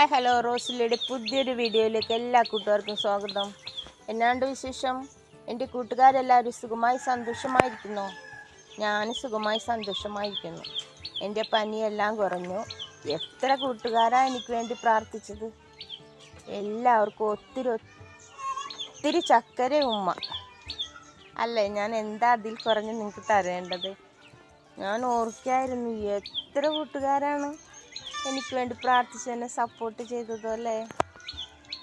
Hi hello റോസിലയുടെ പുതിയൊരു വീഡിയോയിലേക്ക് എല്ലാ കൂട്ടുകാർക്കും സ്വാഗതം. എന്നാണ്ട് വിശേഷം? എന്റെ കൂട്ടുകാരെല്ലാവരും സുഖമായി സന്തോഷമായിരിക്കുന്നു. ഞാൻ സുഖമായി സന്തോഷമായിരിക്കുന്നു. എന്റെ പനിയെല്ലാം കുറഞ്ഞു. എത്ര കൂട്ടുകാരാണ് എനിക്ക് വേണ്ടി പ്രാർത്ഥിച്ചത്? എല്ലാവർക്കും ഒത്തിരി ഒത്തിരി ചക്കര ഉമ്മ. അല്ലേ ഞാൻ എന്താ അതിൽ കുറഞ്ഞ് നിങ്ങൾക്ക് തരേണ്ടത്? ഞാൻ ഓർക്കായിരുന്നു എത്ര കൂട്ടുകാരാണ്. എനിക്ക് വേണ്ടി പ്രാർത്ഥിച്ച് എന്നെ സപ്പോർട്ട് ചെയ്തതോ അല്ലേ?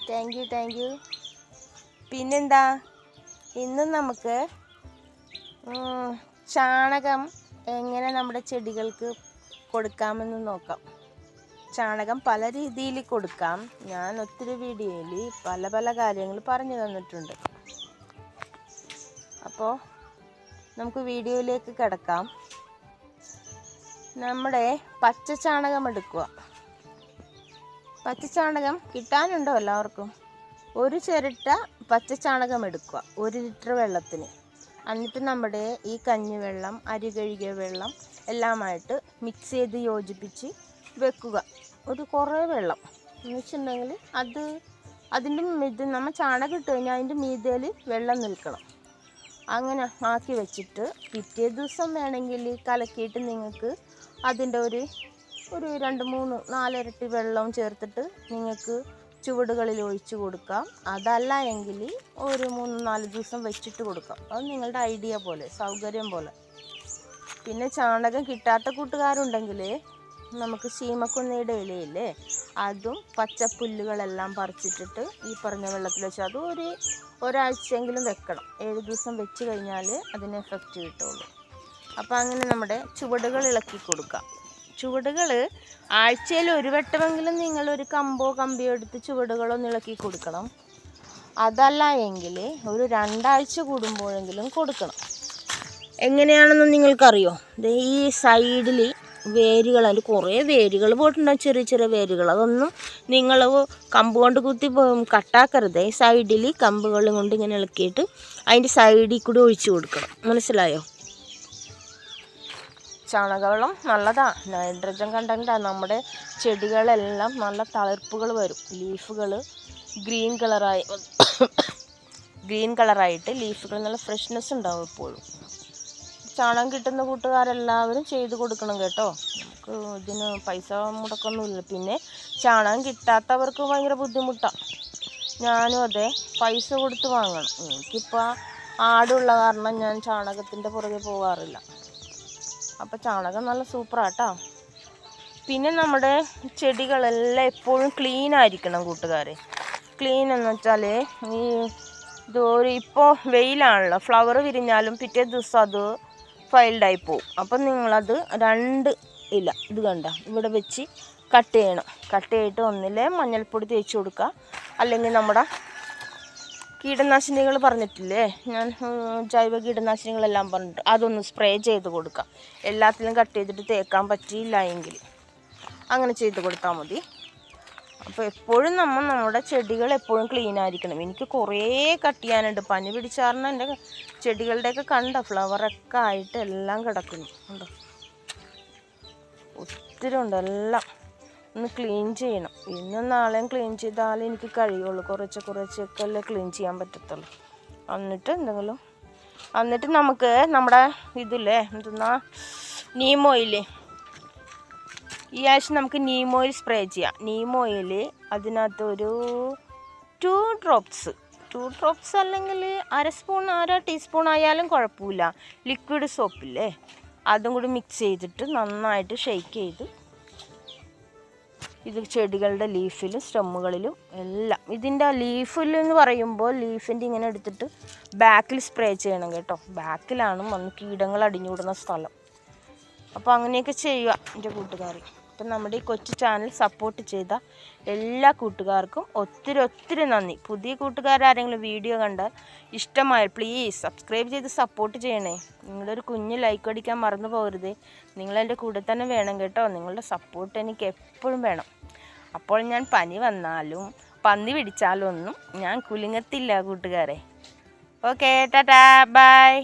താങ്ക് യു താങ്ക് യു പിന്നെന്താ? ഇന്ന് നമുക്ക് ചാണകം എങ്ങനെ നമ്മുടെ ചെടികൾക്ക് കൊടുക്കാമെന്ന് നോക്കാം. ചാണകം പല രീതിയിൽ കൊടുക്കാം. ഞാൻ ഒത്തിരി വീഡിയോയിൽ പല പല കാര്യങ്ങൾ പറഞ്ഞു തന്നിട്ടുണ്ട്. അപ്പോൾ നമുക്ക് വീഡിയോയിലേക്ക് കിടക്കാം. നമ്മുടെ പച്ച ചാണകം എടുക്കുക. പച്ച ചാണകം കിട്ടാനുണ്ടോ എല്ലാവർക്കും? ഒരു ചിരട്ട പച്ച ചാണകം എടുക്കുക ഒരു ലിറ്റർ വെള്ളത്തിന്. എന്നിട്ട് നമ്മുടെ ഈ കഞ്ഞിവെള്ളം അരി കഴുകിയ വെള്ളം എല്ലാമായിട്ട് മിക്സ് ചെയ്ത് യോജിപ്പിച്ച് വെക്കുക. ഒരു കുറേ വെള്ളം. എന്ന് വെച്ചിട്ടുണ്ടെങ്കിൽ അത് അതിന്റെ ഇത് നമ്മൾ ചാണകം ഇട്ട് കഴിഞ്ഞാൽ അതിന്റെ മീതയിൽ വെള്ളം നിൽക്കണം. അങ്ങനെ ആക്കി വെച്ചിട്ട് പിറ്റേ ദിവസം വേണമെങ്കിൽ കലക്കിയിട്ട് നിങ്ങൾക്ക് അതിന്റെ ഒരു ഒരു രണ്ട് മൂന്ന് നാലിരട്ടി വെള്ളം ചേർത്തിട്ട് നിങ്ങൾക്ക് ചുവടുകളിൽ ഒഴിച്ചു കൊടുക്കാം. അതല്ല എങ്കിൽ ഒരു മൂന്ന് നാല് ദിവസം വെച്ചിട്ട് കൊടുക്കാം. അത് നിങ്ങളുടെ ഐഡിയ പോലെ സൗകര്യം പോലെ. പിന്നെ ചാണകം കിട്ടാത്ത കൂട്ടുകാരുണ്ടെങ്കിൽ നമുക്ക് ശീമക്കുന്നയുടെ ഇലയില്ലേ അതും പച്ചപ്പുല്ലുകളെല്ലാം പറിച്ചിട്ടിട്ട് ഈ പറഞ്ഞ വെള്ളത്തിൽ വെച്ച് അതും ഒരു ഒരാഴ്ചയെങ്കിലും വെക്കണം. ഏഴ് ദിവസം വെച്ച് കഴിഞ്ഞാൽ അതിന് എഫക്റ്റ് കിട്ടുള്ളൂ. അപ്പോൾ അങ്ങനെ നമ്മുടെ ചുവടുകൾ ഇളക്കി കൊടുക്കാം. ചുവടുകൾ ആഴ്ചയിൽ ഒരു വട്ടമെങ്കിലും നിങ്ങൾ ഒരു കമ്പോ കമ്പിയോ എടുത്ത് ചുവടുകളൊന്ന് ഇളക്കി കൊടുക്കണം. അതല്ല എങ്കിൽ ഒരു രണ്ടാഴ്ച കൂടുമ്പോഴെങ്കിലും കൊടുക്കണം. എങ്ങനെയാണെന്ന് നിങ്ങൾക്കറിയോ? ഈ സൈഡിൽ വേരുകൾ അതിൽ കുറേ വേരുകൾ പോയിട്ടുണ്ടാവും ചെറിയ ചെറിയ വേരുകൾ. അതൊന്നും നിങ്ങൾ കമ്പ് കൊണ്ട് കുത്തി കട്ടാക്കരുത്. ഈ സൈഡിൽ കമ്പുകൾ കൊണ്ട് ഇങ്ങനെ ഇളക്കിയിട്ട് അതിന്റെ സൈഡിൽ കൂടി ഒഴിച്ചു കൊടുക്കണം. മനസ്സിലായോ? ചാണകവെള്ളം നല്ലതാണ് നൈട്രജൻ കണ്ടന്റാണ് നമ്മുടെ ചെടികളെല്ലാം നല്ല തളിർപ്പുകൾ വരും. ലീഫുകൾ ഗ്രീൻ കളറായി ഗ്രീൻ കളറായിട്ട് ലീഫുകൾ നല്ല ഫ്രഷ്നെസ് ഉണ്ടാവും എപ്പോഴും. ചാണകം കിട്ടുന്ന കൂട്ടുകാരെല്ലാവരും ചെയ്ത് കൊടുക്കണം കേട്ടോ. നമുക്ക് ഇതിന് പൈസ മുടക്കൊന്നുമില്ല. പിന്നെ ചാണകം കിട്ടാത്തവർക്ക് ഭയങ്കര ബുദ്ധിമുട്ടാണ് ഞാനും അതെ പൈസ കൊടുത്ത് വാങ്ങണം. എനിക്കിപ്പോൾ ആടുള്ള കാരണം ഞാൻ ചാണകത്തിന്റെ പുറകെ പോകാറില്ല അപ്പോൾ ചാണകം നല്ല സൂപ്പറാട്ടോ. പിന്നെ നമ്മുടെ ചെടികളെല്ലാം എപ്പോഴും ക്ലീൻ ആയിരിക്കണം കൂട്ടുകാരെ. ക്ലീൻ എന്ന് വെച്ചാൽ ഈ ഇത് ഒരു ഇപ്പോൾ വെയിലാണല്ലോ ഫ്ലവർ വിരിഞ്ഞാലും പിറ്റേ ദിവസം അത് ഫൈൽഡായി പോവും. അപ്പം നിങ്ങളത് രണ്ട് ഇല ഇത് കണ്ട? ഇവിടെ വെച്ച് കട്ട് ചെയ്യണം. കട്ട് ചെയ്തിട്ട് ഒന്നിലെ മഞ്ഞൾപ്പൊടി തേച്ച് കൊടുക്കുക. അല്ലെങ്കിൽ നമ്മുടെ കീടനാശിനികൾ പറഞ്ഞിട്ടില്ലേ? ഞാൻ ജൈവ കീടനാശിനികളെല്ലാം പറഞ്ഞിട്ട് അതൊന്ന് സ്പ്രേ ചെയ്ത് കൊടുക്കാം. എല്ലാത്തിലും കട്ട് ചെയ്തിട്ട് തേക്കാൻ പറ്റിയില്ല എങ്കിൽ. അങ്ങനെ ചെയ്ത് കൊടുത്താൽ മതി. അപ്പോൾ എപ്പോഴും നമ്മൾ നമ്മുടെ ചെടികൾ എപ്പോഴും ക്ലീൻ ആയിരിക്കണം. എനിക്ക് കുറേ കട്ട് ചെയ്യാനുണ്ട്. പനി പിടിച്ചാറിന് എന്റെ ചെടികളുടെയൊക്കെ കണ്ട ഫ്ലവറൊക്കെ ആയിട്ട് എല്ലാം കിടക്കുന്നു. ഉണ്ടോ? ഒത്തിരി ഉണ്ട്. എല്ലാം ഒന്ന് ക്ലീൻ ചെയ്യണം. ഇന്നും നാളെയും ക്ലീൻ ചെയ്താലേ എനിക്ക് കഴിയുള്ളൂ. കുറച്ച് കുറച്ചൊക്കെ അല്ലേ ക്ലീൻ ചെയ്യാൻ പറ്റത്തുള്ളൂ. എന്നിട്ട് എന്തെങ്കിലും? എന്നിട്ട് നമുക്ക് നമ്മുടെ ഇതില്ലേ? എന്തെന്നാ? നീം ഓയിൽ ഈ ആഴ്ച നമുക്ക് നീം ഓയിൽ സ്പ്രേ ചെയ്യാം. നീം ഓയിൽ അതിനകത്ത് ഒരു ടു ഡ്രോപ്സ് ടു ഡ്രോപ്സ് അല്ലെങ്കിൽ അര സ്പൂൺ അര ടീസ്പൂൺ ആയാലും കുഴപ്പമില്ല. ലിക്വിഡ് സോപ്പില്ലേ അതും കൂടി മിക്സ് ചെയ്തിട്ട് നന്നായിട്ട് ഷെയ്ക്ക് ചെയ്ത് ഇത് ചെടികളുടെ ലീഫിലും സ്റ്റെമ്മുകളിലും എല്ലാം. ഇതിന്റെ ലീഫിൽ എന്ന് പറയുമ്പോൾ ലീഫിന്റെ ഇങ്ങനെ എടുത്തിട്ട് ബാക്കിൽ സ്പ്രേ ചെയ്യണം കേട്ടോ. ബാക്കിലാണ് വന്ന് കീടങ്ങൾ അടിഞ്ഞുകൂടുന്ന സ്ഥലം. അപ്പോൾ അങ്ങനെയൊക്കെ ചെയ്യുക എന്റെ കൂട്ടുകാർ അപ്പം നമ്മുടെ ഈ കൊച്ചു ചാനൽ സപ്പോർട്ട് ചെയ്ത എല്ലാ കൂട്ടുകാർക്കും ഒത്തിരി ഒത്തിരി നന്ദി. പുതിയ കൂട്ടുകാരാരെങ്കിലും വീഡിയോ കണ്ടാൽ ഇഷ്ടമായ പ്ലീസ് സബ്സ്ക്രൈബ് ചെയ്ത് സപ്പോർട്ട് ചെയ്യണേ. നിങ്ങളൊരു കുഞ്ഞ് ലൈക്ക് അടിക്കാൻ മറന്നു പോകരുത്. നിങ്ങളെന്റെ കൂടെ തന്നെ വേണം കേട്ടോ. നിങ്ങളുടെ സപ്പോർട്ട് എനിക്ക് എപ്പോഴും വേണം. അപ്പോൾ ഞാൻ പനി വന്നാലും പന്നി പിടിച്ചാലും ഒന്നും ഞാൻ കുലുങ്ങത്തില്ല കൂട്ടുകാരെ. Okay tata bye